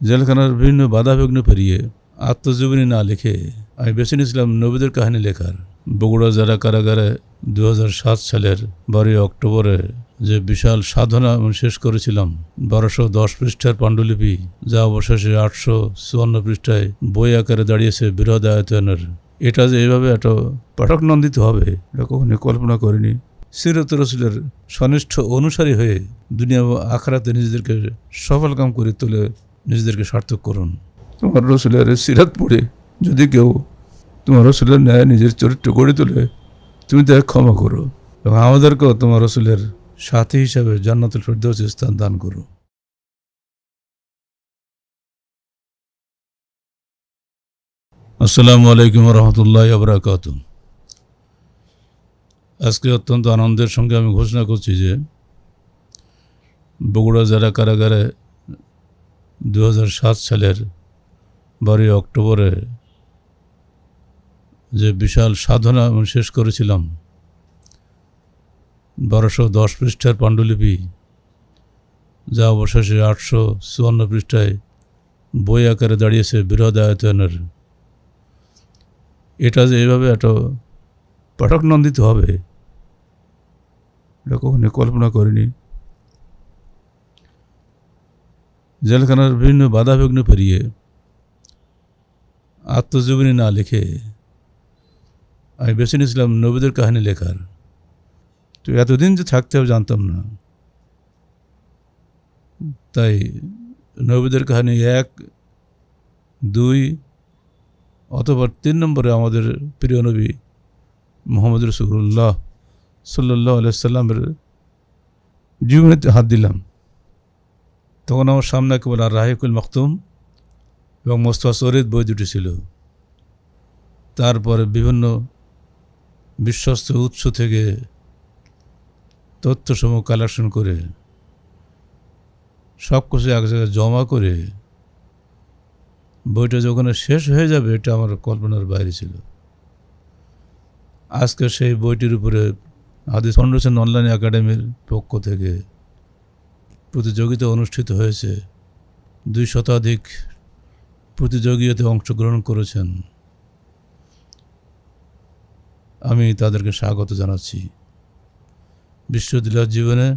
জেলখানার বিভিন্ন বাধাবিঘ্ন পেরিয়ে আত্মজীবনী না লিখে আমি বেছে নিয়েছিলাম নবীদের কাহিনী লেখার। বগুড়া জেলা কারাগারে দু হাজার সাত সালের বারোই অক্টোবরে যে বিশাল সাধনা আমি শেষ করেছিলাম, বারোশো দশ পৃষ্ঠার পাণ্ডুলিপি, যা অবশেষে আটশো চুয়ান্ন পৃষ্ঠায় বই আকারে দাঁড়িয়েছে বৃহৎ আয়তনের। এটা যে এইভাবে একটা পাঠক নন্দিত হবে, এটা কখনো কল্পনা করিনি। সিরত রসুলের সনিষ্ঠ অনুসারী হয়ে দুনিয়া ও আখরাতে নিজেদেরকে সফল কাম করে তুলে নিজেদেরকে সার্থক করুন। তোমার রসুলের সিরাত পড়ে, যদি কেউ তোমার রসুলের ন্যায় নিজের চরিত্র গড়ে তোলে, তুমি তাকে ক্ষমা করো এবং আমাদেরকেও তোমার রসুলের সাথী হিসাবে জান্নাতুল ফেরদৌস স্থান দান করো। আসসালামু আলাইকুম রহমতুল্লাহ আবরাকাত আজকে অত্যন্ত আনন্দের সঙ্গে আমি ঘোষণা করছি যে বগুড়া জেলা কারাগারে দু সালের বারোই অক্টোবরে যে বিশাল সাধনা আমি শেষ করেছিলাম, বারোশো দশ পৃষ্ঠার পাণ্ডুলিপি, যা অবশেষে আটশো চুয়ান্ন পৃষ্ঠায় বই আকারে দাঁড়িয়েছে বৃহৎ আয়তনের। এটা যে এইভাবে একটা পাঠক নন্দিত হবে, এটা কখনো কল্পনা করিনি। জেলখানার বিভিন্ন বাধাবিঘ্ন পেরিয়ে আত্মজীবনী না লিখে আমি বেছে নিয়েছিলাম নবীদের কাহিনী লেখার। তো এতদিন যে থাকতে হবে জানতাম না। তাই নবীদের কাহিনী এক, দুই অথবা তিন নম্বরে আমাদের প্রিয় নবী মোহাম্মদ রসুল্লাহ সাল্লাহ আলাইসাল্লামের জীবনীতে হাত দিলাম। তখন আমার সামনে কেবল আর রাহিকুল মখতুম এবং মোস্তফা শরীদ বই দুটি ছিল। তারপরে বিভিন্ন বিশ্বস্ত উৎস থেকে তথ্যসমূহ কালেকশন করে, সব কিছু এক জায়গায় জমা করে, বইটা যখন শেষ হয়ে যাবে, এটা আমার কল্পনার বাইরে ছিল। আজকে সেই বইটির উপরে হাদিস ফাউন্ডেশন অনলাইন একাডেমির পক্ষ থেকে প্রতিযোগিতা অনুষ্ঠিত হয়েছে। দুই শতাধিক প্রতিযোগিতাতে অংশগ্রহণ করেছেন। আমি তাদেরকে স্বাগত জানাচ্ছি। বিশ্ববিদ্যালয়ের জীবনে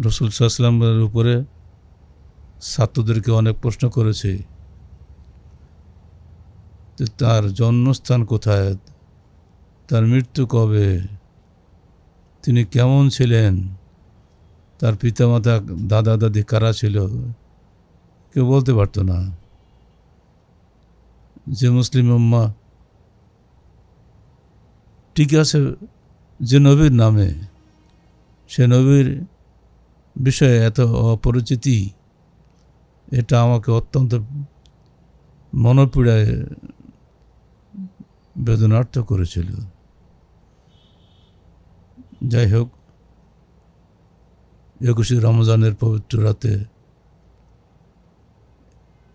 রসুল সাল্লামের উপরে ছাত্রদেরকে অনেক প্রশ্ন করেছে। যে তার জন্মস্থান কোথায়? তার মৃত্যু কবে? তিনি কেমন ছিলেন? তার পিতামাতা, দাদা, দাদি কারা ছিল? কেউ বলতে পারতো না। যে মুসলিম উম্মা ঠিক আছে, যে নবীর নামে, সে নবীর বিষয়ে এত অপরিচিতি, এটা আমাকে অত্যন্ত মনোপীড়ায় বেদনার্থ করেছিল। যাই হোক একুশে রমজানের পবিত্র রাতে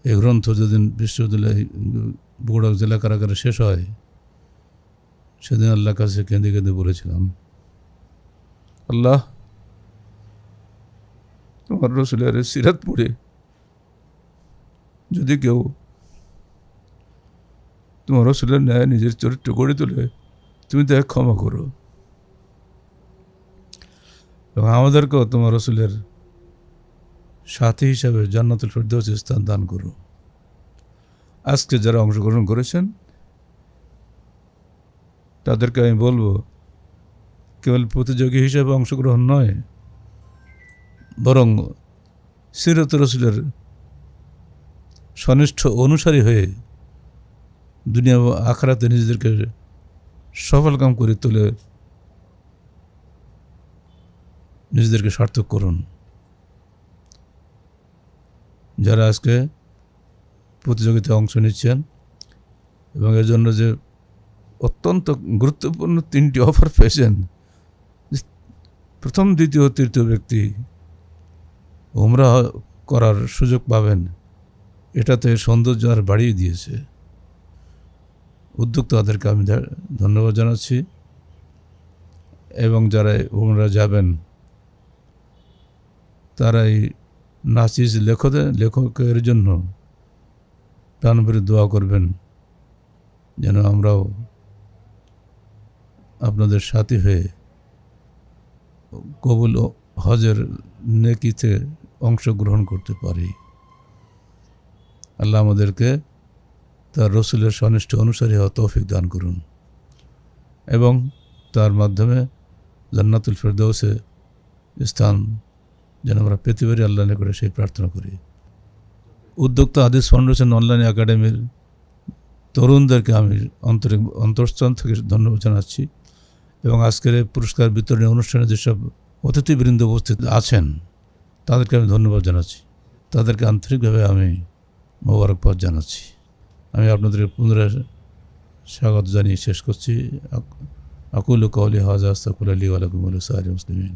এই গ্রন্থ যেদিন বিশ্ববিদ্যালয়, বগুড়া জেলা কারাগারে শেষ হয়, সেদিন আল্লাহর কাছে কেঁদে কেঁদে বলেছিলাম, আল্লাহ, তোমার রসুলের সিরাত পড়ে যদি কেউ তোমার রসুলের ন্যায় নিজের চরিত্র গড়ে তোলে, তুমি তাকে ক্ষমা করো। এবং আমাদেরকেও তোমার রসুলের সাথী হিসাবে জান্নাতুল ফেরদৌস স্থান দান করো। আজকে যারা অংশগ্রহণ করেছেন, তাদেরকে আমি বলব, কেবল প্রতিযোগী হিসাবে অংশগ্রহণ নয়, বরং সিরত রসুলের সনিষ্ঠ অনুসারী হয়ে দুনিয়া ও আখরাতে নিজেদেরকে সফল কাম করে তুলে নিজেদেরকে সার্থক করুন। যারা আজকে প্রতিযোগিতায় অংশ নিচ্ছেন এবং এর জন্য যে অত্যন্ত গুরুত্বপূর্ণ তিনটি অফার পেয়েছেন প্রথম, দ্বিতীয় তৃতীয় ব্যক্তি উমরা করার সুযোগ পাবেন, এটাতে সৌন্দর্য আর বাড়িয়ে দিয়েছে। উদ্যোক্তাদেরকে আমি ধন্যবাদ জানাচ্ছি এবং যারা উমরা যাবেন তারা এই নাচিস লেখতে লেখকের জন্য প্রাণ ভরে দোয়া করবেন, যেন আমরাও আপনাদের সাথী হয়ে কবুল হজের নেকিতে অংশগ্রহণ করতে পারি। আল্লাহ আমাদেরকে তার রসুলের সনিষ্ঠ অনুসারী হওয়া তৌফিক দান করুন এবং তার মাধ্যমে জান্নাতুল ফেরদৌসে স্থান যেন আমরা পেতে পারি আল্লাহ করে সেই প্রার্থনা করি। উদ্যোক্তা আদিস ফাউন্ডেশন অনলাইন একাডেমির তরুণদেরকে আমি অন্তরিক অন্তঃস্থান থেকে ধন্যবাদ জানাচ্ছি এবং আজকের পুরস্কার বিতরণী অনুষ্ঠানে যেসব অতিথিবৃন্দ উপস্থিত আছেন, তাদেরকে আমি ধন্যবাদ জানাচ্ছি। তাদেরকে আন্তরিকভাবে আমি মোবারকবাদ জানাচ্ছি। আমি আপনাদের পুনরায় স্বাগত জানিয়ে শেষ করছি। আক- আকুল কৌলি হাজা আস্তাকুল আলী আলাকুম সারি মুসলিমিন।